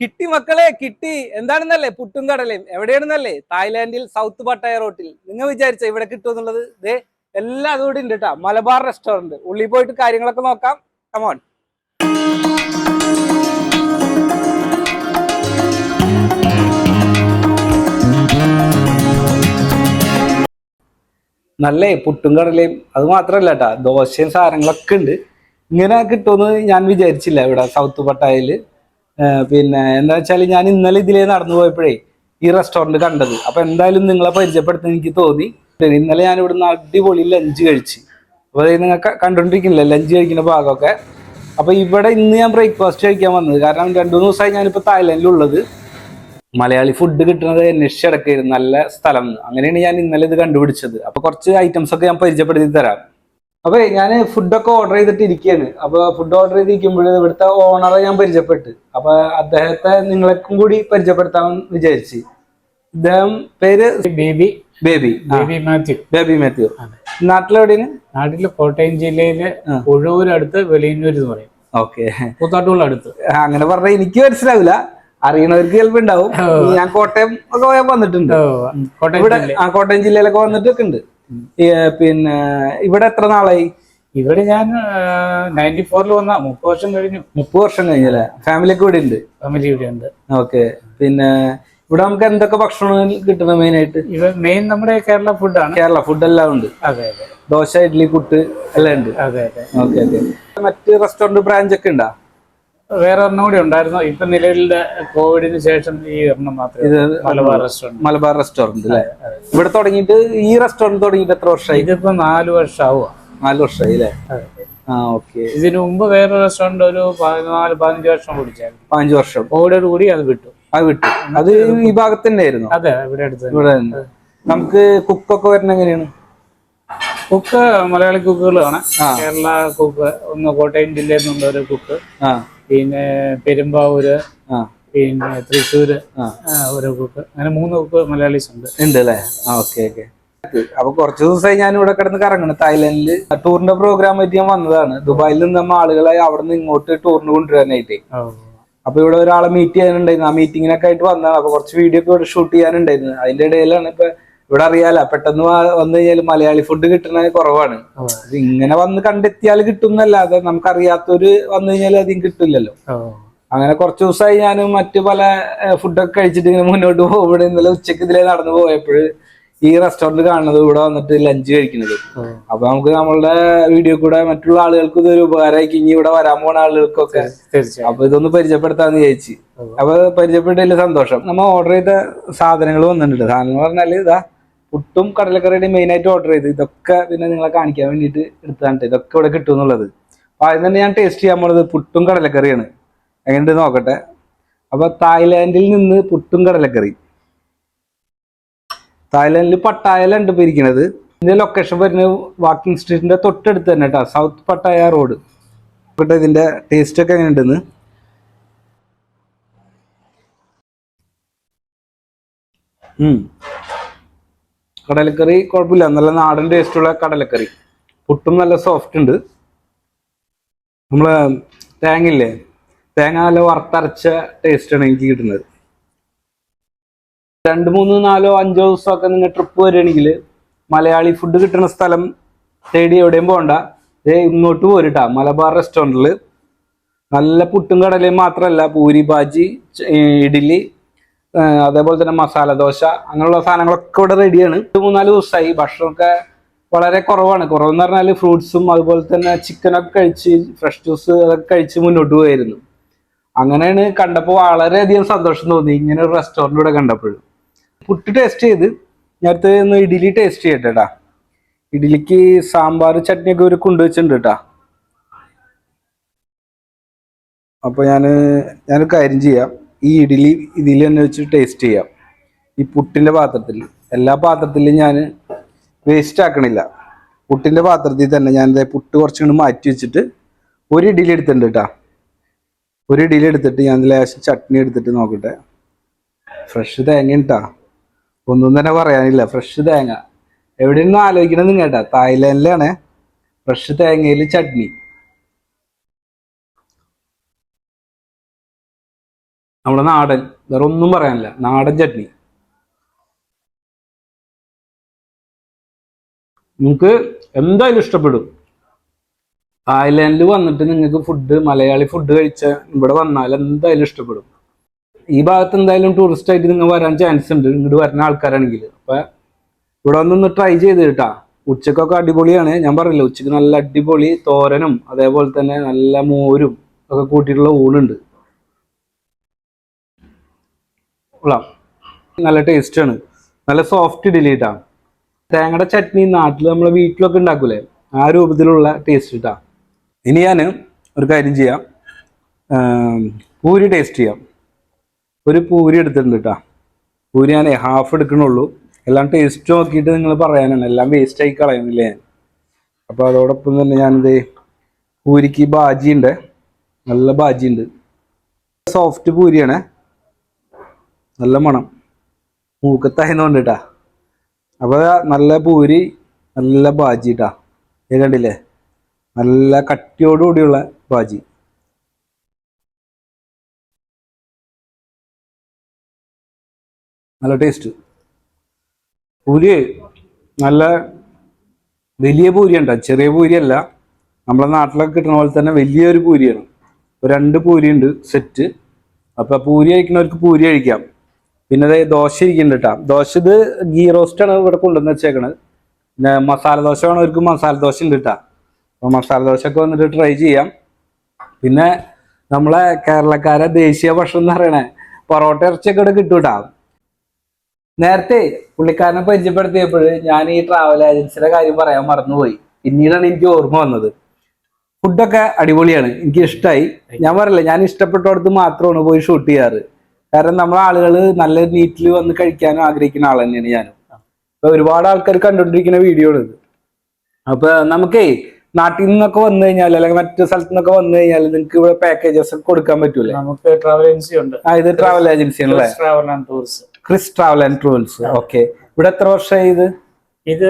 കിട്ടി മക്കളെ കിട്ടി. എന്താണെന്നല്ലേ? പുട്ടും കടലയും. എവിടെയാണെന്നല്ലേ? തായ്ലാന്റിൽ സൗത്ത് പട്ടായ റോട്ടിൽ. നിങ്ങൾ വിചാരിച്ച ഇവിടെ കിട്ടുമെന്നുള്ളത് ദേ എല്ലാം അതുകൂടി ഉണ്ട് കേട്ടോ മലബാർ റെസ്റ്റോറന്റ് ഉള്ളിൽ പോയിട്ട് കാര്യങ്ങളൊക്കെ നോക്കാം. കമോൺ നല്ലേ? പുട്ടും കടലയും. അത് മാത്രല്ല കേട്ടാ ദോശയും സാധനങ്ങളൊക്കെ ഉണ്ട്. ഇങ്ങനെ കിട്ടുമെന്ന് ഞാൻ വിചാരിച്ചില്ല ഇവിടെ സൗത്ത് പട്ടായയിൽ ഏർ പിന്നെ എന്താ വെച്ചാൽ ഞാൻ ഇന്നലെ ഇതിലേ നടന്നു പോയപ്പോഴേ ഈ റെസ്റ്റോറന്റ് കണ്ടത്. അപ്പൊ എന്തായാലും നിങ്ങളെ പരിചയപ്പെടുത്താൻ എനിക്ക് തോന്നി. ഇന്നലെ ഞാൻ ഇവിടുന്ന് അടിപൊളി ലഞ്ച് കഴിച്ച്. അപ്പൊ നിങ്ങൾ കണ്ടോണ്ടിരിക്കുന്നില്ല ലഞ്ച് കഴിക്കുന്ന ഭാഗമൊക്കെ. അപ്പൊ ഇവിടെ ഇന്ന് ഞാൻ ബ്രേക്ക്ഫാസ്റ്റ് കഴിക്കാൻ വന്നത്. കാരണം രണ്ടു മൂന്ന് ദിവസമായി ഞാനിപ്പോ തായ്ലൻഡിലുള്ളത്. മലയാളി ഫുഡ് കിട്ടുന്നത് അന്വേഷിച്ച് നല്ല സ്ഥലം. അങ്ങനെയാണ് ഞാൻ ഇന്നലെ ഇത് കണ്ടുപിടിച്ചത്. അപ്പൊ കുറച്ച് ഐറ്റംസ് ഒക്കെ ഞാൻ പരിചയപ്പെടുത്തി തരാം. അപ്പൊ ഞാൻ ഫുഡൊക്കെ ഓർഡർ ചെയ്തിട്ട് ഇരിക്കുകയാണ് അപ്പൊ ഫുഡ് ഓർഡർ ചെയ്തിരിക്കുമ്പോൾ ഇവിടുത്തെ ഓണറെ ഞാൻ പരിചയപ്പെട്ട്. അപ്പൊ അദ്ദേഹത്തെ നിങ്ങൾക്കും കൂടി പരിചയപ്പെടുത്താമെന്ന് വിചാരിച്ച്. ഇദ്ദേഹം പേര് ബേബി. ബേബി. ബേബി മാത്യു. ബേബി മാത്യു. നാട്ടിലെവിടെയാണ്? നാട്ടിൽ കോട്ടയം ജില്ലയിലെ. ഒഴൂരടുത്ത് വെളിയന്നൂർ എന്ന് പറയും. ഓക്കെ. കൂത്താട്ടുള്ള അടുത്ത് അങ്ങനെ പറഞ്ഞ എനിക്ക് മനസ്സിലാവില്ല. അറിയണവർക്ക് ചിലപ്പോ ഉണ്ടാവും. ഞാൻ കോട്ടയം ഒക്കെ വന്നിട്ടുണ്ട്. കോട്ടയം ജില്ലയിലൊക്കെ വന്നിട്ടൊക്കെ ഉണ്ട്. പിന്നെ ഇവിടെ എത്ര നാളായി? ഇവിടെ ഞാൻ നയന്റി ഫോറിൽ വന്ന മുപ്പത് വർഷം കഴിഞ്ഞു. മുപ്പത് വർഷം കഴിഞ്ഞല്ലേ? ഫാമിലി ഒക്കെ ഇവിടെ ഉണ്ട് ഫാമിലി ഇവിടെ ഉണ്ട് ഓക്കെ പിന്നെ ഇവിടെ നമുക്ക് എന്തൊക്കെ ഭക്ഷണം കിട്ടണം മെയിൻ ആയിട്ട്? മെയിൻ നമ്മുടെ കേരള ഫുഡാണ് കേരള ഫുഡ് എല്ലാം ഉണ്ട്. അതെ അതെ. ദോശ ഇഡ്ഡലി കുട്ട് എല്ലാം ഉണ്ട്. അതെ അതെ. ഓക്കെ ഓക്കെ മറ്റ് റെസ്റ്റോറന്റ് ബ്രാഞ്ച് ഒക്കെ ഉണ്ടാ? വേറെ ഒരെണ്ണം കൂടി ഉണ്ടായിരുന്നു. ഇപ്പൊ നിലവിലെ കോവിഡിന് ശേഷം ഈ ഒരെണ്ണം മാത്രമേ ഇത് മലബാർ റെസ്റ്റോറന്റ് മലബാർ റെസ്റ്റോറന്റ് അല്ലേ ഇവിടെ തുടങ്ങിയിട്ട് ഈ റെസ്റ്റോറന്റ് തുടങ്ങിയിട്ട് എത്ര വർഷമായി? ഇതിപ്പോ നാല് വർഷം ആവുക നാല് വർഷമായി അല്ലേ ആ ഓക്കെ ഇതിനു മുമ്പ് വേറെ റെസ്റ്റോറന്റ് ഒരു പതിനാല് പതിനഞ്ച് വർഷം കുടിച്ചായിരുന്നു പതിനഞ്ച് വർഷം. കോവിഡോട് കൂടി അത് വിട്ടു. അത് വിട്ടു. അത് ഈ ഭാഗത്ത് തന്നെ ആയിരുന്നു? അതെ ഇവിടെ അടുത്ത്. ഇവിടെ. നമുക്ക് കുക്കൊക്കെ വരുന്ന എങ്ങനെയാണ്? കുക്ക് മലയാളി കുക്കുകളാണ്. കേരള കുക്ക് ഒന്ന് കോട്ടയം ജില്ലയിൽ നിന്നുള്ള ഒരു കുക്ക് പിന്നെ പെരുമ്പാവൂര് ആ. പിന്നെ തൃശ്ശൂര് ഓരോ ഗ്രൂപ്പ് അങ്ങനെ മൂന്ന് ഗ്രൂപ്പ് മലയാളീസ് ഉണ്ട്. ഉണ്ട് അല്ലേ ഓക്കെ ഓക്കെ അപ്പൊ കുറച്ച് ദിവസമായി ഞാൻ ഇവിടെ കിടന്ന് കറങ്ങണം. തായ്ലൻഡിൽ ടൂറിന്റെ പ്രോഗ്രാം ആയിട്ട് ഞാൻ വന്നതാണ്. ദുബായിൽ നിന്ന് നമ്മ ആളുകളെ അവിടെ നിന്ന് ഇങ്ങോട്ട് ടൂറിന് കൊണ്ടുവരാനായിട്ട്. അപ്പൊ ഇവിടെ ഒരാളെ മീറ്റ് ചെയ്യാനുണ്ടായിരുന്നു. ആ മീറ്റിങ്ങിനൊക്കെ ആയിട്ട് വന്നതാണ്. അപ്പൊ കുറച്ച് വീഡിയോ ഒക്കെ ഇവിടെ ഷൂട്ട് ചെയ്യാനുണ്ടായിരുന്നു. അതിന്റെ ഇടയിലാണ് ഇപ്പൊ ഇവിടെ അറിയാല പെട്ടെന്ന് വന്നു കഴിഞ്ഞാൽ മലയാളി ഫുഡ് കിട്ടുന്നത് കുറവാണ്. ഇങ്ങനെ വന്ന് കണ്ടെത്തിയാൽ കിട്ടുന്നല്ലാതെ നമുക്കറിയാത്തൊരു വന്നു കഴിഞ്ഞാൽ അധികം കിട്ടില്ലല്ലോ. അങ്ങനെ കുറച്ച് ദിവസമായി ഞാൻ മറ്റു പല ഫുഡൊക്കെ കഴിച്ചിട്ട് ഇങ്ങനെ മുന്നോട്ട് ഇവിടെ ഇന്നലെ ഉച്ചയ്ക്ക് ഇതിലേ നടന്നു പോയപ്പോൾ ഈ റെസ്റ്റോറന്റ് കാണുന്നത് ഇവിടെ വന്നിട്ട് ലഞ്ച് കഴിക്കുന്നത്. അപ്പൊ നമുക്ക് നമ്മളുടെ വീഡിയോ കൂടെ മറ്റുള്ള ആളുകൾക്ക് ഇതൊരു ഉപകാരമായി ഇനി ഇവിടെ വരാൻ പോണ ആളുകൾക്കൊക്കെ അപ്പൊ ഇതൊന്ന് പരിചയപ്പെടുത്താന്ന് ഉവ്വ്. അപ്പൊ പരിചയപ്പെട്ടതിൽ സന്തോഷം. നമ്മൾ ഓർഡർ ചെയ്ത സാധനങ്ങൾ വന്നിട്ടുണ്ട്. സാധനങ്ങൾ പറഞ്ഞാൽ ഇതാ പുട്ടും കടലക്കറിയുടെയും മെയിൻ ആയിട്ട് ഓർഡർ ചെയ്ത്. ഇതൊക്കെ പിന്നെ നിങ്ങളെ കാണിക്കാൻ വേണ്ടിയിട്ട് എടുത്താണ് ഇതൊക്കെ ഇവിടെ കിട്ടും എന്നുള്ളത്. അപ്പൊ ആദ്യം തന്നെ ഞാൻ ടേസ്റ്റ് ചെയ്യാൻ പോണത് പുട്ടും കടലക്കറിയാണ്. എങ്ങനെയുണ്ട് നോക്കട്ടെ. അപ്പൊ തായ്ലാന്റിൽ നിന്ന് പുട്ടും കടലക്കറി. തായ്ലാന്റിൽ പട്ടായയിലുണ്ട് ഇപ്പൊ ഇരിക്കുന്നത് ഇതിന്റെ ലൊക്കേഷൻ വരുന്നത് വാക്കിംഗ് സ്ട്രീറ്റിന്റെ തൊട്ടടുത്ത് തന്നെ കേട്ടോ സൗത്ത് പട്ടായ റോഡ് നോക്കട്ടെ ഇതിന്റെ ടേസ്റ്റ് ഒക്കെ എങ്ങനെയുണ്ടെന്ന്. ഉം. കടലക്കറി കുഴപ്പമില്ല. നല്ല നാടൻ ടേസ്റ്റുള്ള കടലക്കറി. പുട്ടും നല്ല സോഫ്റ്റ് ഉണ്ട്. നമ്മൾ തേങ്ങയില്ലേ? തേങ്ങ നല്ല വറുത്തരച്ച ടേസ്റ്റ് ആണ് എനിക്ക് കിട്ടുന്നത്. രണ്ട് മൂന്ന് നാലോ അഞ്ചോ ദിവസമൊക്കെ നിങ്ങൾ ട്രിപ്പ് വരികയാണെങ്കിൽ മലയാളി ഫുഡ് കിട്ടുന്ന സ്ഥലം തേടി എവിടെയും പോകണ്ട. ഏ ഇങ്ങോട്ട് പോരിട്ടാ. മലബാർ റെസ്റ്റോറന്റിൽ നല്ല പുട്ടും കടലയും മാത്രമല്ല. പൂരി ബാജി ഇഡ്ഡലി അതേപോലെ തന്നെ മസാല ദോശ അങ്ങനെയുള്ള സാധനങ്ങളൊക്കെ ഇവിടെ റെഡിയാണ് മൂന്നാൽ ദിവസമായി. ഭക്ഷണമൊക്കെ വളരെ കുറവാണ്. കുറവെന്ന് പറഞ്ഞാൽ ഫ്രൂട്ട്സും അതുപോലെ തന്നെ ചിക്കനൊക്കെ കഴിച്ച് ഫ്രഷ് ജ്യൂസ് അതൊക്കെ കഴിച്ച് മുന്നോട്ട് പോയിരുന്നു. അങ്ങനെയാണ് കണ്ടപ്പോൾ വളരെയധികം സന്തോഷം തോന്നി. ഇങ്ങനെ ഒരു റെസ്റ്റോറന്റ് ഇവിടെ കണ്ടപ്പോൾ പുട്ട് ടേസ്റ്റ് ചെയ്ത് നേരത്തെ ഒന്ന് ഇഡ്ഡലി ടേസ്റ്റ് ചെയ്യട്ടെ ഇഡ്ഡലിക്ക് സാമ്പാർ ചട്നിയൊക്കെ ഒരു കൊണ്ടുവച്ചിട്ടുണ്ട് കേട്ടാ. അപ്പൊ ഞാൻ ഞാനൊരു കാര്യം ചെയ്യാം. ഈ ഇഡ്ഡലി ഇതിൽ തന്നെ വെച്ച് ടേസ്റ്റ് ചെയ്യാം. ഈ പുട്ടിന്റെ പാത്രത്തിൽ. എല്ലാ പാത്രത്തിലും ഞാൻ വേസ്റ്റ് ആക്കണില്ല. പുട്ടിന്റെ പാത്രത്തിൽ തന്നെ ഞാൻ പുട്ട് കുറച്ചും കൂടി മാറ്റി വെച്ചിട്ട് ഒരു ഇഡ്ഡലി എടുത്തിട്ടുണ്ട് കേട്ടാ ഒരു ഇഡ്ഡലി എടുത്തിട്ട് ഞാൻ ലേശം ചട്നി എടുത്തിട്ട് നോക്കട്ടെ. ഫ്രഷ് തേങ്ങ കേട്ടാ ഒന്നും തന്നെ പറയാനില്ല. ഫ്രഷ് തേങ്ങ. എവിടെയൊന്നും ആലോചിക്കണമെന്ന് കേട്ടാ തായ്ലാൻഡിലാണ് ഫ്രഷ് തേങ്ങയിൽ ചട്നി. നമ്മുടെ നാടൻ വേറെ ഒന്നും പറയാനില്ല. നാടൻ ചട്നി. നിങ്ങൾക്ക് എന്തായാലും ഇഷ്ടപ്പെടും. തായ്ലാൻഡിൽ വന്നിട്ട് നിങ്ങൾക്ക് ഫുഡ് മലയാളി ഫുഡ് കഴിച്ച ഇവിടെ വന്നാൽ എന്തായാലും ഇഷ്ടപ്പെടും. ഈ ഭാഗത്ത് എന്തായാലും ടൂറിസ്റ്റ് ആയിട്ട് നിങ്ങൾ വരാൻ ചാൻസ് ഉണ്ട്. ഇങ്ങോട്ട് വരുന്ന ആൾക്കാരാണെങ്കിൽ. അപ്പൊ ഇവിടെ വന്നൊന്ന് ട്രൈ ചെയ്ത് കേട്ടാ. ഉച്ചക്കൊക്കെ അടിപൊളിയാണ്. ഞാൻ പറഞ്ഞില്ല ഉച്ചയ്ക്ക് നല്ല അടിപൊളി തോരനും അതേപോലെ തന്നെ നല്ല മോരും ഒക്കെ കൂട്ടിയിട്ടുള്ള ഊണുണ്ട്. കൊള്ളാം. നല്ല ടേസ്റ്റ് ആണ്. നല്ല സോഫ്റ്റ് ഡിലീറ്റാണ് തേങ്ങയുടെ ചട്നി നാട്ടിൽ നമ്മളെ വീട്ടിലൊക്കെ ഉണ്ടാക്കൂലേ? ആ രൂപത്തിലുള്ള ടേസ്റ്റ് ഇട്ടാ ഇനി ഞാൻ ഒരു കാര്യം ചെയ്യാം. പൂരി ടേസ്റ്റ് ചെയ്യാം. ഒരു പൂരി എടുത്തിട്ടുണ്ട് കേട്ടോ പൂരി ഞാൻ ഹാഫ് എടുക്കണുള്ളൂ. എല്ലാം ടേസ്റ്റ് നോക്കിയിട്ട് നിങ്ങൾ പറയാനാണ്. എല്ലാം വേസ്റ്റ് ആയി കളയുന്നില്ല? ഞാൻ അപ്പോൾ അതോടൊപ്പം തന്നെ ഞാനിത് പൂരിക്ക് ബാജി ഉണ്ട് നല്ല ബാജി ഉണ്ട് സോഫ്റ്റ് പൂരിയാണ്. നല്ല മണം. മൂക്കത്തായതുകൊണ്ട് കേട്ടാ അപ്പൊ ദാ നല്ല പൂരി നല്ല ബാജി കേട്ടാ ഇത് കണ്ടില്ലേ? നല്ല കട്ടിയോടുകൂടിയുള്ള ബാജി. നല്ല ടേസ്റ്റ് പൂരി നല്ല വലിയ പൂരി ഉണ്ടോ ചെറിയ പൂരിയല്ല. നമ്മളെ നാട്ടിലൊക്കെ കിട്ടുന്ന പോലെ തന്നെ വലിയൊരു പൂരിയാണ്. രണ്ട് പൂരി ഉണ്ട് സെറ്റ് അപ്പൊ പൂരി കഴിക്കുന്നവർക്ക് പൂരി കഴിക്കാം. പിന്നെ ദേ ദോശ ഇരിക്കുന്നുണ്ട് കേട്ടോ ദോശ ഇത് ഗീ റോസ്റ്റ് ആണ് ഇവിടെ കൊണ്ടുവന്ന് വെച്ചേക്കണത്. പിന്നെ മസാല ദോശ വേണവർക്ക് മസാല ദോശ ഉണ്ട് കേട്ടോ അപ്പൊ മസാല ദോശ ഒക്കെ വന്നിട്ട് ട്രൈ ചെയ്യാം. പിന്നെ നമ്മളെ കേരളക്കാരെ ദേശീയ ഭക്ഷണം എന്ന് പറയണേ പൊറോട്ട ഇറച്ചിയൊക്കെ ഇവിടെ കിട്ടും കേട്ടോ നേരത്തെ പുള്ളിക്കാരനെ പരിചയപ്പെടുത്തിയപ്പോൾ ഞാൻ ഈ ട്രാവൽ ഏജൻസിയുടെ കാര്യം പറയാൻ മറന്നുപോയി. പിന്നീടാണ് എനിക്ക് ഓർമ്മ വന്നത്. ഫുഡൊക്കെ അടിപൊളിയാണ്. എനിക്ക് ഇഷ്ടമായി ഞാൻ പറയില്ല ഞാൻ ഇഷ്ടപ്പെട്ട ഇഷ്ടപ്പെട്ടടുത്ത് മാത്രമാണ് പോയി ഷൂട്ട് ചെയ്യാറ്. കാരണം നമ്മളെ ആളുകൾ നല്ല നീറ്റിൽ വന്ന് കഴിക്കാനും ആഗ്രഹിക്കുന്ന ആൾ തന്നെയാണ് ഞാനും. അപ്പൊ ഒരുപാട് ആൾക്കാർ കണ്ടുകൊണ്ടിരിക്കുന്ന വീഡിയോ ആണ് ഇത്. അപ്പൊ നമുക്കേ നാട്ടിൽ നിന്നൊക്കെ വന്നു കഴിഞ്ഞാൽ അല്ലെങ്കിൽ മറ്റു സ്ഥലത്തു നിന്നൊക്കെ വന്നു കഴിഞ്ഞാൽ നിങ്ങൾക്ക് ഇവിടെ പാക്കേജസ് ഒക്കെ കൊടുക്കാൻ പറ്റൂലേ നമുക്ക് ട്രാവൽ ഏജൻസി ഉണ്ട്. ആ ഇത് ട്രാവൽ ഏജൻസി ആണല്ലേ? Travel and tourist Chris travel and tourist okay ഇവിടെ എത്ര വർഷമായി ഇത്? ഇത്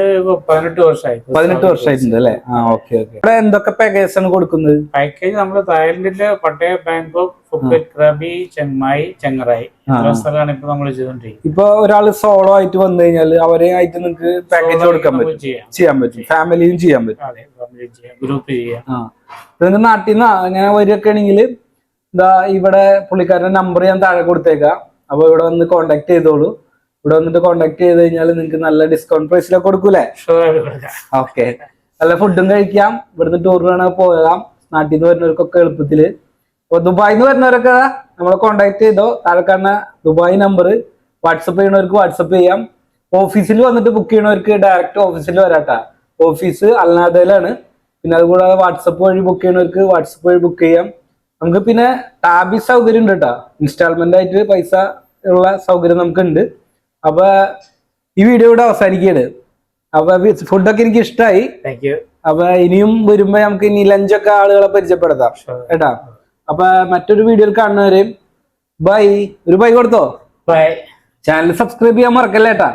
പതിനെട്ട് വർഷമായി. പതിനെട്ട് വർഷമായിട്ടുണ്ട് അല്ലേ? ആ ഓക്കെ ഓക്കെ. ഇവിടെ എന്തൊക്കെ പാക്കേജ് ആണ് കൊടുക്കുന്നത്? പാക്കേജ് നമ്മൾ തായ്ലൻഡിലെ പട്ടയ ബാങ്കോക്ക് ഫുക്കറ്റ് ക്രബി ചെങ്ങായി ചെങ്ങറായി. സ്ഥലമാണ് ഇപ്പൊ നമ്മൾ ചെയ്തോണ്ടിരിക്കുന്നത്. ഇപ്പൊ ഒരാൾ സോളോ ആയിട്ട് വന്നു കഴിഞ്ഞാൽ അവരെ ആയിട്ട് നിങ്ങൾക്ക് പാക്കേജ് കൊടുക്കാൻ പറ്റും. ചെയ്യാം. ചെയ്യാൻ പറ്റും. ഫാമിലിയും ചെയ്യാൻ പറ്റും. ഗ്രൂപ്പ് ചെയ്യാം. നിങ്ങൾക്ക് നാട്ടിൽ നിന്ന് അങ്ങനെ വരികയൊക്കെ ആണെങ്കിൽ ഇതാ ഇവിടെ പുള്ളിക്കാരന്റെ നമ്പർ ഞാൻ താഴെ കൊടുത്തേക്കാം. അപ്പൊ ഇവിടെ വന്ന് കോണ്ടാക്ട് ചെയ്തോളൂ. ഇവിടെ വന്നിട്ട് കോണ്ടാക്ട് ചെയ്ത് കഴിഞ്ഞാൽ നിങ്ങൾക്ക് നല്ല ഡിസ്കൗണ്ട് പ്രൈസിലൊക്കെ കൊടുക്കൂലേ ഓക്കെ നല്ല ഫുഡും കഴിക്കാം. ഇവിടുന്ന് ടൂറിനാണ് പോകാം. നാട്ടിൽ നിന്ന് വരുന്നവർക്കൊക്കെ എളുപ്പത്തിൽ ഇപ്പോൾ ദുബായിൽ നിന്ന് വരുന്നവരൊക്കെ നമ്മളെ കോണ്ടാക്ട് ചെയ്തോ. താഴെ കാണുന്ന ദുബായ് നമ്പർ വാട്സപ്പ് ചെയ്യണവർക്ക് വാട്സപ്പ് ചെയ്യാം. ഓഫീസിൽ വന്നിട്ട് ബുക്ക് ചെയ്യണവർക്ക് ഡയറക്റ്റ് ഓഫീസിൽ വരാട്ടാ. ഓഫീസ് അൽനാദയിലാണ് പിന്നെ അതുകൂടാതെ വാട്സപ്പ് വഴി ബുക്ക് ചെയ്യണവർക്ക് വാട്സപ്പ് വഴി ബുക്ക് ചെയ്യാം. നമുക്ക് പിന്നെ ടാബി സൗകര്യം ഉണ്ട് കേട്ടോ. ഇൻസ്റ്റാൾമെന്റ് ആയിട്ട് പൈസ ഉള്ള സൗകര്യം നമുക്ക് ഉണ്ട് അപ്പൊ ഈ വീഡിയോ ഇവിടെ അവസാനിക്കുകയാണ്. അപ്പൊ ഫുഡൊക്കെ എനിക്ക് ഇഷ്ടമായി അപ്പൊ ഇനിയും വരുമ്പോ നമുക്ക് ഇനി ലഞ്ചൊക്കെ ആളുകളെ പരിചയപ്പെടുത്താം. കേട്ടാ? അപ്പൊ മറ്റൊരു വീഡിയോയിൽ കാണുന്നവരെയും ബൈ ഒരു ബൈ കൊടുത്തോ? ബൈ ചാനൽ സബ്സ്ക്രൈബ് ചെയ്യാൻ മറക്കല്ലേ ഏട്ടാ?